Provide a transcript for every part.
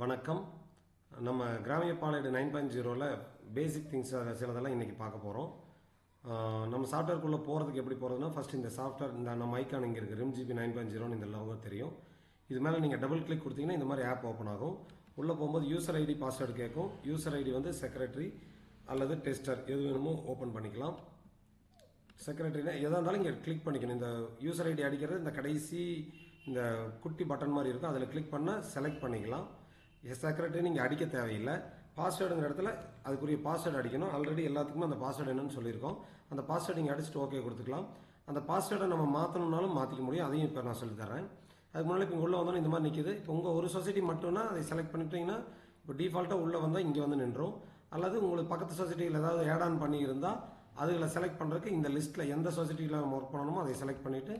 வணக்கம். நம்ம கிராமிய பாலைடு நைன் பாயிண்ட் ஜீரோவில் பேசிக் திங்ஸ் சிலதெல்லாம் இன்றைக்கி பார்க்க போகிறோம் நம்ம சாஃப்ட்வேர்க்குள்ளே போகிறதுக்கு எப்படி போகிறதுனா ஃபஸ்ட் இந்த சாஃப்ட்வேர் இந்த நம்ம ஐக்கான் இங்கே இருக்குது ரிம் ஜிபி நைன் பாயிண்ட் ஜீரோன்னு இந்த லோகோ தெரியும். இது மேலே நீங்கள் டபுள் கிளிக் கொடுத்தீங்கன்னா இந்த மாதிரி ஆப் ஓப்பன் ஆகும். உள்ளே போகும்போது யூசர் ஐடி பாஸ்வேர்டு கேட்கும். யூசர் ஐடி வந்து செக்ரட்டரி அல்லது டெஸ்டர் எது வேணுமோ ஓப்பன் பண்ணிக்கலாம். செக்ரட்டரினா எதாக இருந்தாலும் இங்கே கிளிக் பண்ணிக்கணும். இந்த யூசர் ஐடி அடிக்கிறது இந்த கடைசி இந்த குட்டி பட்டன் மாதிரி இருக்கும். அதில் கிளிக் பண்ணால் செலக்ட் பண்ணிக்கலாம். செக்ரட்டரி நீங்கள் அடிக்க தேவையில்லை. பாஸ்வேர்டுங்கிற இடத்துல அதுக்குரிய பாஸ்வேர்டு அடிக்கணும். ஆல்ரெடி எல்லாத்துக்குமே அந்த பாஸ்வேர்டு என்னன்னு சொல்லியிருக்கோம். அந்த பாஸ்வேர்டு நீங்கள் அடிச்சுட்டு ஓகே கொடுத்துக்கலாம். அந்த பாஸ்வேர்டை நம்ம மாற்றணும்னாலும் மாற்றிக்க முடியும். அதையும் இப்போ நான் சொல்லித் தரேன் அதுக்கு முன்னாடி இப்போ உள்ளே வந்தோம் இந்த மாதிரி நிற்கிது இப்போ உங்கள் ஒரு சொசைட்டி மட்டும்னா அதை செலக்ட் பண்ணிட்டீங்கன்னா இப்போ டிஃபால்ட்டாக உள்ளே வந்தால் இங்கே வந்து நின்றோம். அல்லது உங்களுக்கு பக்கத்து சொசைட்டியில் ஏதாவது ஆட் ஆன் பண்ணியிருந்தால் அதுகளை செலக்ட் பண்ணுறதுக்கு இந்த லிஸ்ட்டில் எந்த சொசைட்டியில் நம்ம ஒர்க் பண்ணணுமோ அதை செலக்ட் பண்ணிவிட்டு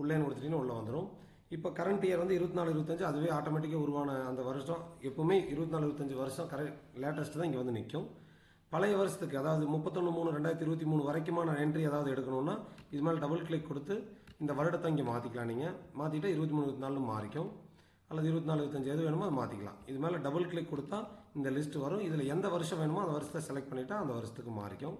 உள்ளேன்னு கொடுத்துட்டீங்கன்னா உள்ளே வந்துடும் இப்போ கரண்ட் இயர் வந்து இருபத்தி நாலு இருபத்தஞ்சு அதுவே ஆட்டோமேட்டிக்காக உருவான அந்த வருஷம். எப்பவுமே இருபத்தி நாலு இருபத்தஞ்சு வருஷம் கரெக்ட் லேட்டஸ்ட் தான் இங்கே வந்து நிற்கும் பழைய வருஷத்துக்கு அதாவது முப்பத்தொன்று மூணு ரெண்டாயிரத்தி இருபத்தி மூணு வரைக்குமான என்ட்ரி ஏதாவது எடுக்கணும்னா இது மேலே டபுள் கிளிக் கொடுத்து இந்த வருடத்தை இங்கே மாற்றிக்கலாம் நீங்கள் மாற்றிட்டு இருபத்தி மூணு இருபத்தி நாலு மாறிக்கும். அல்லது இருபத்தி நாலு இருபத்தஞ்சு எது வேணுமோ அதை மாற்றிக்கலாம் இது மேலே டபுள் கிளிக் கொடுத்தா இந்த லிஸ்ட் வரும். இதில் எந்த வருஷம் வேணுமோ அந்த வருஷத்தை செலக்ட் பண்ணிவிட்டால் அந்த வருஷத்துக்கு மாறிக்கும்.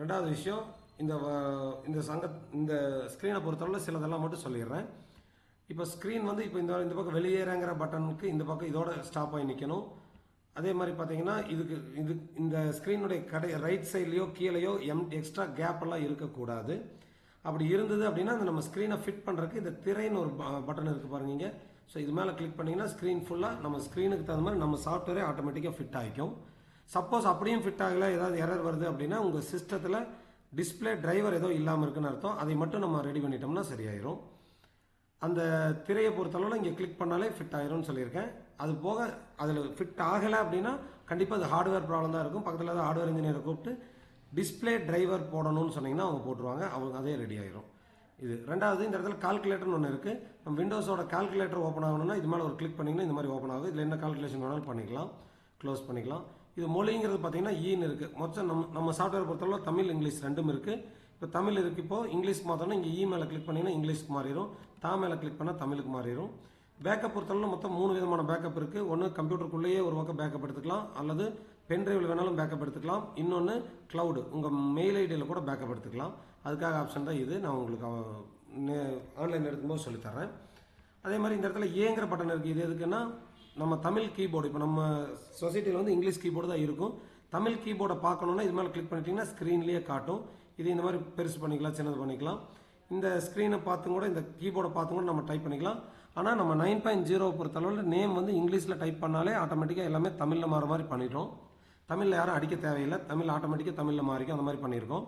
ரெண்டாவது விஷயம் இந்த வ- இந்த சங்க இந்த ஸ்க்ரீனை பொறுத்தளவில் சிலதெல்லாம் மட்டும் சொல்லிடுறேன். இப்போ ஸ்க்ரீன் வந்து இப்போ இந்த இந்த பக்கம் வெளியேறங்கிற பட்டனுக்கு இந்த பக்கம் இதோட ஸ்டாப் ஆகி நிற்கணும் அதே மாதிரி பார்த்தீங்கன்னா இதுக்கு இது இந்த ஸ்க்ரீனுடைய கடை ரைட் சைட்லேயோ கீழேயோ எம் எக்ஸ்ட்ரா கேப் எல்லாம் இருக்கக்கூடாது. அப்படி இருந்தது அப்படின்னா அந்த நம்ம ஸ்க்ரீனை ஃபிட் பண்ணுறதுக்கு இந்த திரைன்னு ஒரு பட்டன் இருக்குது பாருங்க. நீங்கள் ஸோ இது மேலே கிளிக் பண்ணிங்கன்னா ஸ்க்ரீன் ஃபுல்லாக நம்ம ஸ்க்ரீனுக்கு தகுந்த மாதிரி நம்ம சாஃப்ட்வேரே ஆட்டோமேட்டிக்காக ஃபிட் ஆகிக்கும் சப்போஸ் அப்படியும் ஃபிட் ஆகல ஏதாவது எரர் வருது அப்படின்னா உங்கள் சிஸ்டத்தில் டிஸ்ப்ளே டிரைவர் ஏதோ இல்லாமல் இருக்குன்னு அர்த்தம். அதை மட்டும் நம்ம ரெடி பண்ணிட்டோம்னா சரியாயிரும். அந்த திரையை பொறுத்தளவில் இங்கே கிளிக் பண்ணாலே ஃபிட் ஆயிரும்னு சொல்லியிருக்கேன். அது போக அதில் ஃபிட் ஆகலை அப்படின்னா கண்டிப்பாக அது ஹார்ட்வேர் ப்ராப்ளம் தான் இருக்கும். பக்கத்தில் தான் ஹார்ட்வேர் இன்ஜினியரை கூப்பிட்டு டிஸ்ப்ளே டிரைவர் போடணும்னு சொன்னிங்கன்னா அவங்க போட்டுருவாங்க. அவங்க அதே ரெடி ஆயிரும். இது ரெண்டாவது இந்த இடத்துல கால்குலேட்டர்னு ஒன்று இருக்குது நம்ம விண்டோஸோட கால்குலேட்டர் ஓப்பன் ஆகணும்னா இது மேலே ஒரு கிளிக் பண்ணிங்கன்னா இந்த மாதிரி ஓப்பன் ஆகும். இதில் என்ன கால்குலேஷன் வேணாலும் பண்ணிக்கலாம். க்ளோஸ் பண்ணிக்கலாம். இது மொழிங்கிறது பார்த்தீங்கன்னா ஈன்னு e இருக்குது மொத்தம் நம்ம நம்ம சாஃப்ட்வேர் பொறுத்தளவு தமிழ் இங்கிலீஷ் ரெண்டும் இருக்குது இப்போ தமிழ் இருக்கு. இப்போ இங்கிலீஷ்க்கு மாற்றோம்னா இங்கே இ e மேலே கிளிக் பண்ணிங்கன்னா இங்கிலீஷ்க்கு மாறிடும் தா மேலே கிளிக் பண்ணால் தமிழுக்கு மாறிடும் பேக்கப் பொறுத்தளவு மொத்தம் மூணு விதமான பேக்கப் இருக்குது ஒன்று கம்ப்யூட்டருக்குள்ளேயே ஒரு பக்கம் பேக்கப் எடுத்துக்கலாம். அல்லது பென்ட்ரைவில் வேணாலும் பேக்கப் எடுத்துக்கலாம். இன்னொன்று க்ளவுடு உங்கள் மெயில் ஐடியில் கூட பேக்கப் எடுத்துக்கலாம். அதுக்காக ஆப்ஷன் தான் இது. நான் உங்களுக்கு ஆன்லைன் எடுக்கும்போது சொல்லித்தரேன் அதே மாதிரி இந்த இடத்துல ஏங்கிற பட்டன் இருக்குது இது எதுக்குன்னா நம்ம தமிழ் கீபோர்டு இப்போ நம்ம சொசைட்டியில் வந்து இங்கிலீஷ் கீபோர்டு தான் இருக்கும். தமிழ் கீபோர்டை பார்க்கணுன்னா இது மேலே கிளிக் பண்ணிட்டீங்கன்னா ஸ்க்ரீன்லேயே காட்டும். இது இந்த மாதிரி பெருசு பண்ணிக்கலாம் சின்னது பண்ணிக்கலாம். இந்த ஸ்க்ரீனை பார்த்து கூட இந்த கீபோர்டை பார்த்து கூட நம்ம டைப் பண்ணிக்கலாம். ஆனால் நம்ம நைன் பாயிண்ட் ஜீரோ பொறுத்தளவில் நேம் வந்து இங்கிலீஷில் டைப் பண்ணாலே ஆட்டோமேட்டிக்காக எல்லாமே தமிழில் மாற மாதிரி பண்ணிட்டோம் தமிழில் யாரும் அடிக்க தேவையில்லை. தமிழ் ஆட்டோமேட்டிக்காக தமிழில் மாறிக்கும். அந்த மாதிரி பண்ணியிருக்கோம்.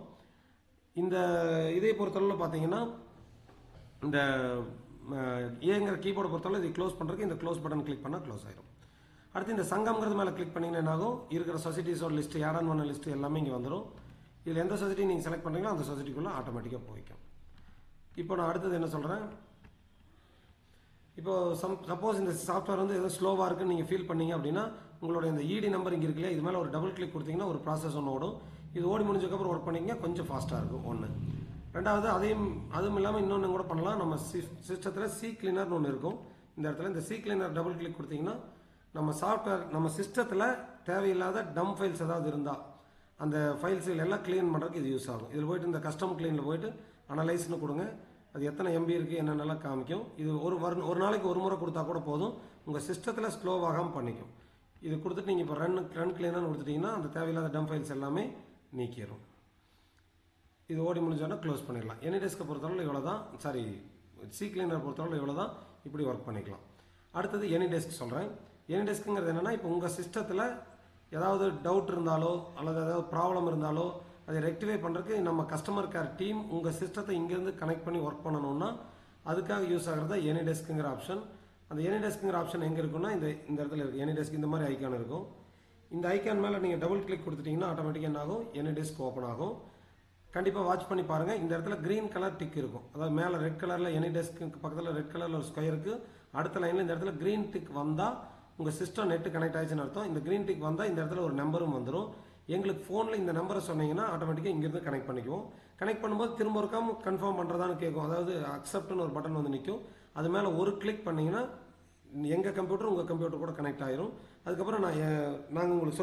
இந்த இதை பொறுத்தளவில் பார்த்தீங்கன்னா இந்த ஏங்கிற கீபோர்டை பொறுத்தளவு இதை க்ளோஸ் பண்ணுறதுக்கு இந்த க்ளோஸ் பட்டன் கிளிக் பண்ணால் க்ளோஸ் ஆயிரும். அடுத்து இந்த சங்கம்ங்கிறது மேலே கிளிக் பண்ணிங்கன்னா என்ன ஆகும் இருக்கிற சொசைட்டிஸோட லிஸ்ட்டு ஆட் பண்ண லிஸ்ட்டு எல்லாமே இங்கே வந்துடும் இதில் எந்த சொசைட்டி நீங்கள் செலக்ட் பண்ணுறீங்களோ அந்த சொசைட்டிக்குள்ளே ஆட்டோமேட்டிக்காக போய்க்கும். இப்போ நான் அடுத்தது என்ன சொல்கிறேன் இப்போ சம் சப்போஸ் இந்த சாஃப்ட்வேர் வந்து ஏதோ ஸ்லோவாக இருக்குன்னு நீங்கள் ஃபீல் பண்ணீங்க அப்படின்னா உங்களோட இந்த இடி நம்பர் இங்கே இருக்குல்ல இது மேலே ஒரு டபுள் கிளிக் கொடுத்தீங்கன்னா ஒரு ப்ராசஸ் ஒன்று ஓடும். இது ஓடி முடிஞ்சதுக்கப்புறம் ஒர்க் பண்ணிங்கன்னா கொஞ்சம் ஃபாஸ்ட்டாக இருக்கும் ஒன்று ரெண்டாவது அதையும் அதுவும் இல்லாமல் இன்னொன்று கூட பண்ணலாம். நம்ம சிஸ்டத்தில் சி கிளீனர்னு ஒன்று இருக்கும். இந்த இடத்துல இந்த சி கிளீனர் டபுள் கிளிக் கொடுத்தீங்கன்னா நம்ம சாஃப்ட்வேர் நம்ம சிஸ்டத்தில் தேவையில்லாத டம் ஃபைல்ஸ் ஏதாவது இருந்தால் அந்த ஃபைல்ஸுகள் எல்லாம் க்ளீன் பண்ணுறதுக்கு இது யூஸ் ஆகும். இதில் போயிட்டு இந்த கஸ்டம் க்ளீனில் போயிட்டு அனலைஸ்னு கொடுங்க. அது எத்தனை எம்பி இருக்குது என்னென்னலாம் காமிக்கும். இது ஒரு வரு- ஒரு நாளைக்கு ஒரு முறை கொடுத்தா கூட போதும். உங்கள் சிஸ்டத்தில் ஸ்லோவாகாமல் பண்ணிக்கும். இது கொடுத்துட்டு நீங்கள் இப்போ ரன் ரன் கிளீனர்னு கொடுத்துட்டிங்கன்னா அந்த தேவையில்லாத டம் ஃபைல்ஸ் எல்லாமே நீக்கிடும் இது ஓடி முடிஞ்சோன்னா க்ளோஸ் பண்ணிடலாம். எனி டெஸ்க்கை பொறுத்தளவு இவ்வளோ தான் சாரி சி கிளீனர் பொறுத்தளவு இவ்வளோ தான் இப்படி ஒர்க் பண்ணிக்கலாம். அடுத்தது எனி டெஸ்க் சொல்கிறேன் எனி டெஸ்க்குங்கிறது என்னென்னா இப்போ உங்கள் சிஸ்டத்தில் ஏதாவது டவுட் இருந்தாலோ அல்லது ஏதாவது ப்ராப்ளம் இருந்தாலோ அதை ரெக்டிஃபை பண்ணுறதுக்கு நம்ம கஸ்டமர் கேர் டீம் உங்கள் சிஸ்டத்தை இங்கேருந்து கனெக்ட் பண்ணி ஒர்க் பண்ணணும்னா அதுக்காக யூஸ் ஆகிறது எனி டெஸ்க்குங்கிற ஆப்ஷன் அந்த எனி டெஸ்க்குங்கிற ஆப்ஷன் எங்கே இருக்குன்னா இந்த இந்த இடத்துல இருக்குது எனி டெஸ்க் இந்த மாதிரி ஐக்கான் இருக்கும். இந்த ஐக்கான் மேலே நீங்கள் டபுள் கிளிக் கொடுத்துட்டீங்கன்னா ஆட்டோமேட்டிக்காக என்ன ஆகும்? எனி டெஸ்க் ஓப்பன் ஆகும். கண்டிப்பாக வாட்ச் பண்ணி பாருங்கள் இந்த இடத்துல க்ரீன் கலர் டிக் இருக்கும். அதாவது மேலே ரெட் கலரில் எனி டெஸ்க்கு பக்கத்தில் ரெட் கலரில் ஒரு ஸ்கொயருக்கு அடுத்த லைனில் இந்த இடத்துல க்ரீன் டிக் வந்தால் உங்கள் சிஸ்டம் நெட்டு கனெக்ட் ஆயிடுச்சுன்னு அர்த்தம். இந்த க்ரீன் டிக் வந்தால் இந்த இடத்துல ஒரு நம்பரும் வந்துடும் எங்களுக்கு ஃபோனில் இந்த நம்பரை சொன்னீங்கன்னா ஆட்டோமேட்டிக்காக இங்கேருந்து கனெக்ட் பண்ணிக்குவோம். கனெக்ட் பண்ணும்போது திரும்ப ஒருக்காம கன்ஃபார்ம் பண்ணுறதான்னு கேட்கும். அதாவது அக்செப்ட்னு ஒரு பட்டன் வந்து நிற்கும் அது மேலே ஒரு கிளிக் பண்ணிங்கன்னா எங்கள் கம்ப்யூட்டர் உங்கள் கம்ப்யூட்டர் கூட கனெக்ட் ஆயிரும். அதுக்கப்புறம் நான் நாங்கள் உங்களுக்கு